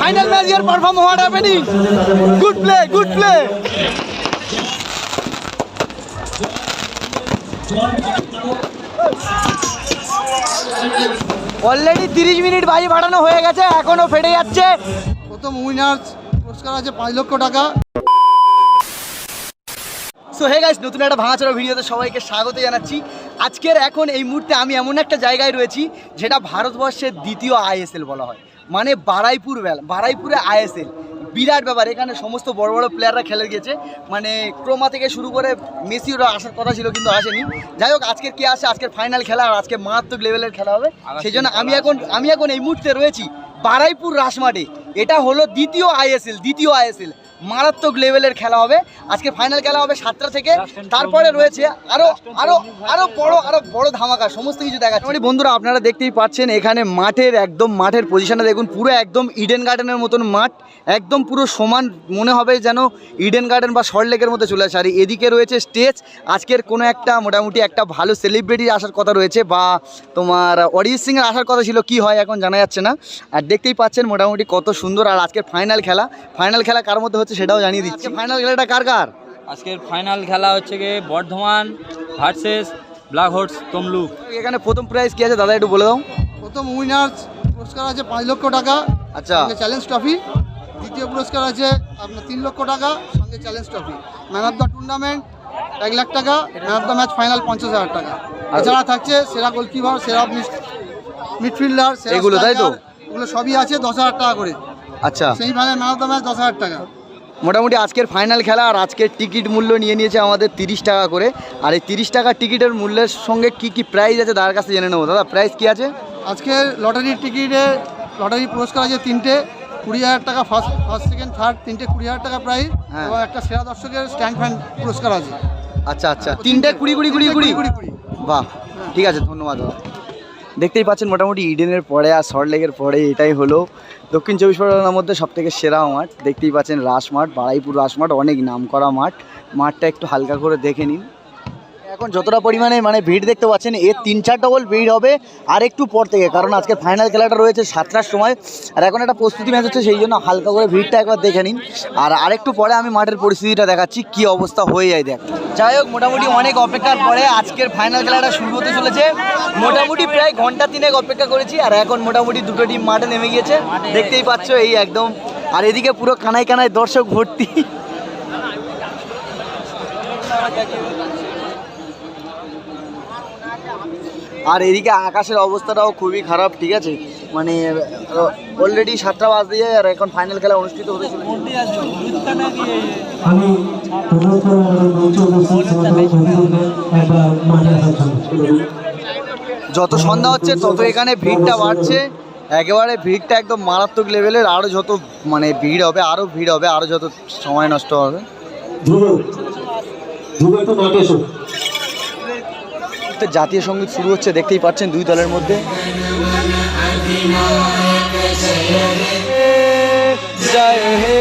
Final match year perform what happening good play good play already তিরিশ minute বাজি বাড়ানো হয়ে গেছে এখনও ফেটে যাচ্ছে। প্রথম উইনার্স পুরস্কার আছে পাঁচ লক্ষ টাকা। সো হে গাইস নতুন একটা ভাঙাচোরা ভিডিওতে সবাইকে স্বাগত জানাচ্ছি। আজকের এখন এই মুহূর্তে আমি এমন একটা জায়গায় রয়েছি যেটা ভারতবর্ষের দ্বিতীয় আইএসএল বলা হয়। মানে বারাইপুর বেল বারাইপুরে আইএসএল। বিরাট ব্যাপার এখানে সমস্ত বড় বড় প্লেয়াররা খেলে গেছে। মানে ক্রোমা থেকে শুরু করে মেসিরও আসার কথা ছিল কিন্তু আসেনি। যাই হোক আজকের কে আসে? আজকের ফাইনাল খেলা আর আজকে মারাত্মক লেভেলের খেলা হবে। সেই জন্য আমি এখন আমি এখন এই মুহূর্তে রয়েছি বারাইপুর রাসমাঠে এটা হলো দ্বিতীয় আইএসএল দ্বিতীয় আইএসএল। মারাত্মক লেভেলের খেলা হবে। আজকে ফাইনাল খেলা হবে সাতটা থেকে। তারপরে রয়েছে আরও আরও আরও বড় আরও বড় ধামাকা সমস্ত কিছু দেখা মানে বন্ধুরা আপনারা দেখতেই পাচ্ছেন এখানে মাঠের একদম মাঠের পজিশনটা দেখুন পুরো একদম ইডেন গার্ডেনের মতন মাঠ একদম পুরো সমান মনে হবে যেন ইডেন গার্ডেন বা সল্টলেকের মতো চলে আসে। আর এদিকে রয়েছে স্টেজ আজকের কোনো একটা মোটামুটি একটা ভালো সেলিব্রিটি আসার কথা রয়েছে বা তোমার অরিজিৎ সিংয়ের আসার কথা ছিল কি হয় এখন জানা যাচ্ছে না। আর দেখতেই পাচ্ছেন মোটামুটি কত সুন্দর আর আজকের ফাইনাল খেলা। ফাইনাল খেলা কার মধ্যে হচ্ছে সেটাও জানিয়ে দিচ্ছি। ফাইনাল খেলাটা কার কার? আজকের ফাইনাল খেলা হচ্ছে গিয়ে Bardhaman versus Black Horse Tamluk. এখানে প্রথম প্রাইজ কি আছে? দাদা একটু বলে দাও। প্রথম উইনার্স পুরস্কার আছে পাঁচ লক্ষ টাকা আচ্ছা। চ্যালেঞ্জ ট্রফি দ্বিতীয় পুরস্কার আছে আপনার তিন লক্ষ টাকা সঙ্গে challenge trophy man of the tournament এক লাখ টাকা। Man of the match final পঞ্চাশ হাজার টাকা। এছাড়া থাকছে সেরা গোলকিপার সেরা মিডফিল্ডার এগুলো, তাই তো? এগুলো সবই আছে দশ হাজার টাকা করে। আচ্ছা। সেই final man of the match দশ হাজার টাকা। মোটামুটি আজকের ফাইনাল খেলা আর আজকের টিকিট মূল্য নিয়ে নিয়েছে আমাদের তিরিশ টাকা করে। আর এই তিরিশ টাকা টিকিটের মূল্যের সঙ্গে কি কি প্রাইজ আছে তার কাছে জেনে নেব। দাদা প্রাইস কি আছে? আজকের লটারির টিকিটে লটারি পুরস্কার আছে তিনটে কুড়ি হাজার টাকা ফার্স্ট ফার্স্ট সেকেন্ড থার্ড তিনটে কুড়ি হাজার টাকা প্রাইজ হ্যাঁ। এবং একটা সেরা দর্শকের স্ট্যান্ড ফ্যান পুরস্কার আছে। আচ্ছা আচ্ছা। তিনটে কুড়ি কুড়ি কুড়ি কুড়ি। কুড়ি কুড়ি। বাহ ঠিক আছে ধন্যবাদ দাদা। দেখতেই পাচ্ছেন মোটামুটি ইডেনের পরে আর সল্টলেকের পরে এটাই হলো। দক্ষিণ চব্বিশ পরগনার মধ্যে সব থেকে সেরা মাঠ। দেখতেই পাচ্ছেন রাস মাঠ বাড়াইপুর রাস মাঠ, অনেক নাম করা মাঠ। মাঠটা একটু হালকা করে দেখে নিন। এখন যতটা পরিমাণে মানে ভিড় দেখতে পাচ্ছেন এর তিন চার ডবল ভিড় হবে আর একটু পর থেকে, কারণ আজকে ফাইনাল খেলাটা রয়েছে সাতটার সময়। আর এখন একটা প্রস্তুতি ম্যাচ হচ্ছে, সেই জন্য হালকা করে ভিড়টা একবার দেখে নিন। আর আরেকটু পরে আমি মাঠের পরিস্থিতিটা দেখাচ্ছি, কি অবস্থা হয়ে যায় দেখ। যাই হোক, মোটামুটি অনেক অপেক্ষার পরে আজকের ফাইনাল খেলাটা শুরু হতে চলেছে। মোটামুটি প্রায় ঘণ্টা তিনেক অপেক্ষা করেছি, আর এখন মোটামুটি দুটো টিম মাঠে নেমে গিয়েছে। দেখতেই পাচ্ছ এই একদম, আর এদিকে পুরো কানায় কানায় দর্শক ভর্তি। আর এদিকে আকাশের অবস্থাটাও খুবই খারাপ ঠিক আছে? মানে অলরেডি সাতটা বাজতে যায় আর এখন ফাইনাল খেলা অনুষ্ঠিত হতে চলেছে। যত সন্ধ্যা হচ্ছে তত এখানে ভিড়টা বাড়ছে। একেবারে ভিড়টা একদম মারাত্মক লেভেলের আরও যত মানে ভিড় হবে আরও ভিড় হবে আরও যত সময় নষ্ট হবে। ধ্রুব ধ্রুব একটু মাঠে এসো তো জাতীয় সংগীত শুরু হচ্ছে দেখতেই পাচ্ছেন দুই দলের মধ্যে। জয় হে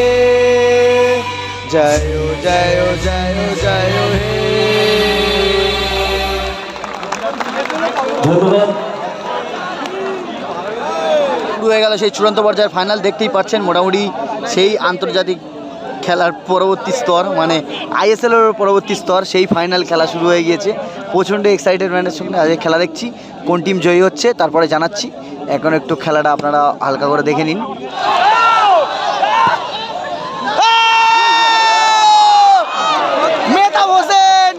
জয় জয় জয় জয় হে। ধন্যবাদ। শুরু হয়ে গেল সেই চূড়ান্ত পর্যায়ের ফাইনাল দেখতেই পাচ্ছেন মোটামুটি সেই আন্তর্জাতিক খেলার পরবর্তী স্তর মানে আইএসএলের পরবর্তী স্তর, সেই ফাইনাল খেলা শুরু হয়ে গিয়েছে। প্রচণ্ড এক্সাইটেডমেন্টের সঙ্গে আজকে খেলা দেখছি। কোন টিম জয়ী হচ্ছে তারপরে জানাচ্ছি। এখন একটু খেলাটা আপনারা হালকা করে দেখে নিন।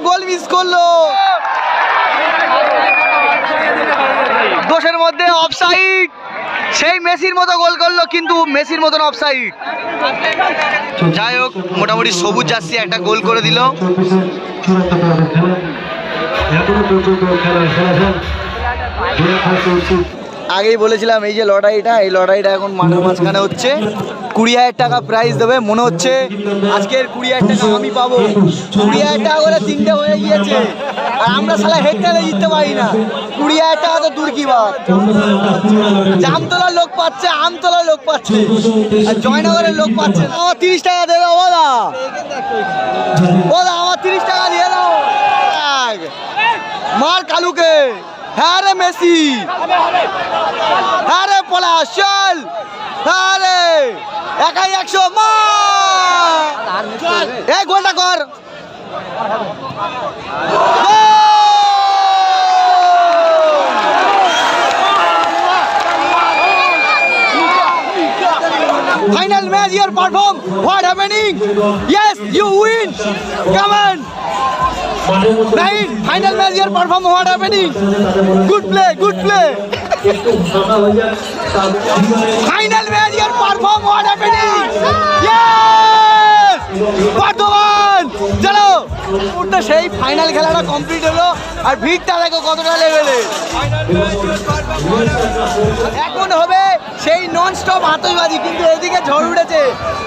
গোল করল। দোষের মধ্যে অফসাইড সেই মেসির মতো গোল করল, কিন্তু মেসির মতন অফসাইড যাই হোক, মোটামুটি সবুজ জার্সি একটা গোল করে দিল। আগেই বলেছিলাম, এই যে লটারিটা এই লড়াইটা এখন মাঠের মাঝখানে হচ্ছে। কুড়ি হাজার টাকা প্রাইস দেবে, মনে হচ্ছে আজকের কুড়ি হাজার টাকা আমি পাবো। কুড়ি হাজার টাকা করে তিনটে হয়ে গিয়েছে। আর আমরা সালা হেডটারে জিততে পারি না। কুড়ি হাজার টাকা তো দূর কি বাদ জামতলার লোক পাচ্ছে আমতলার লোক পাচ্ছে। আর জয়নগরের লোক পাচ্ছে আমার তিরিশ টাকা দেবে ওদা ওদা আমার তিরিশ টাকা দিয়ে দাও। মার কালুকে। হ্যাঁ রে মেসি। হ্যাঁ রে পলাশ চল। হ্যাঁ রে। একাই একশো মা এই গোলটা কর। Final match here perform. What happening? Yes, you win. Come on. Nine. Final match here perform. What happening? Good play. Good play. হয়ে Final match here perform. What happening? Yes. Bardhaman চলো সেই ফাইনাল খেলাটা কমপ্লিট হলো আর ভিড়টা দেখো কতটা লেভেলে এখন হবে সেই নন স্টপ আতশবাজি, কিন্তু এদিকে ঝড় উঠেছে।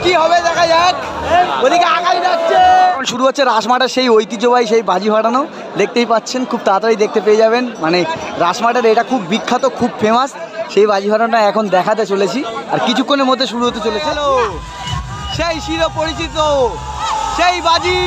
কি হবে দেখা যাক। ওদিকে আগাই যাচ্ছে। শুরু হচ্ছে রাসমাটার সেই ঐতিহ্যবাহী সেই বাজি ফাটানো। দেখতেই পাচ্ছেন, খুব তাড়াতাড়ি দেখতে পেয়ে যাবেন। মানে রাসমাটার এটা খুব বিখ্যাত, খুব ফেমাস সেই বাজি ফাটানোটা এখন দেখাতে চলেছি। আর কিছুক্ষণের মধ্যে শুরু হতে চলেছে। সেই চির পরিচিত সেই বাজি।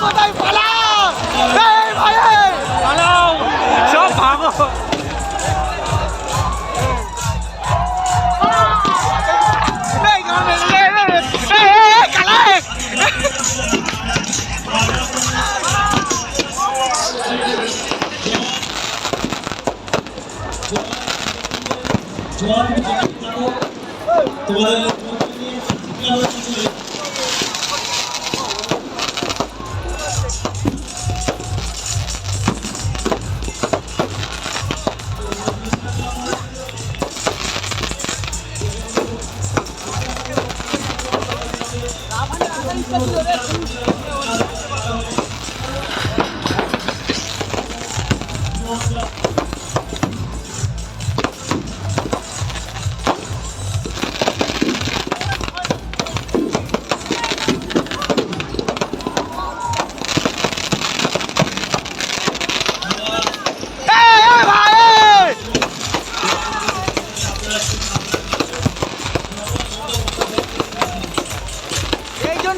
কোথায় পালা এই ভাই এই! সব ভাগো এই,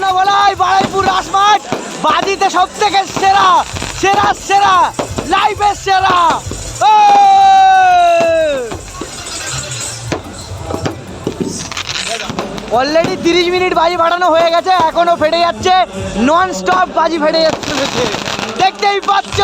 জন্য বাড়াইপুর রাসমাট বাজিতে সব থেকে সেরা সেরা সেরা লাইফের সেরা। অলরেডি তিরিশ মিনিট বাজি ফাটানো হয়ে গেছে, এখনও ফেটে যাচ্ছে নন স্টপ বাজি ফেটে যাচ্ছে। দেখতেই পাচ্ছ!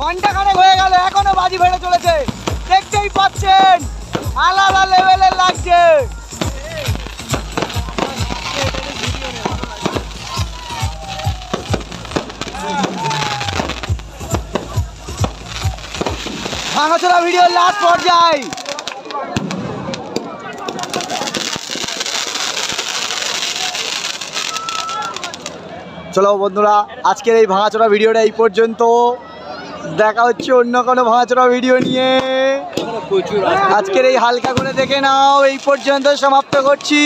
ঘণ্টা খানেক হয়ে গেল, এখনও বাজি ফেটে চলেছে। দেখতেই পাচ্ছেন, আলাদা লেভেলের লাগছে। ভাঙাচোরা ভিডিও লাস্ট পর্যায়ে। চলো বন্ধুরা, আজকের এই ভাঙাচোরা ভিডিওটা এই পর্যন্ত। দেখা হচ্ছে অন্য কোনো ভাঁচড়া ভিডিও নিয়ে। আজকের এই হালকা করে দেখে নাও এই পর্যন্ত সমাপ্ত করছি।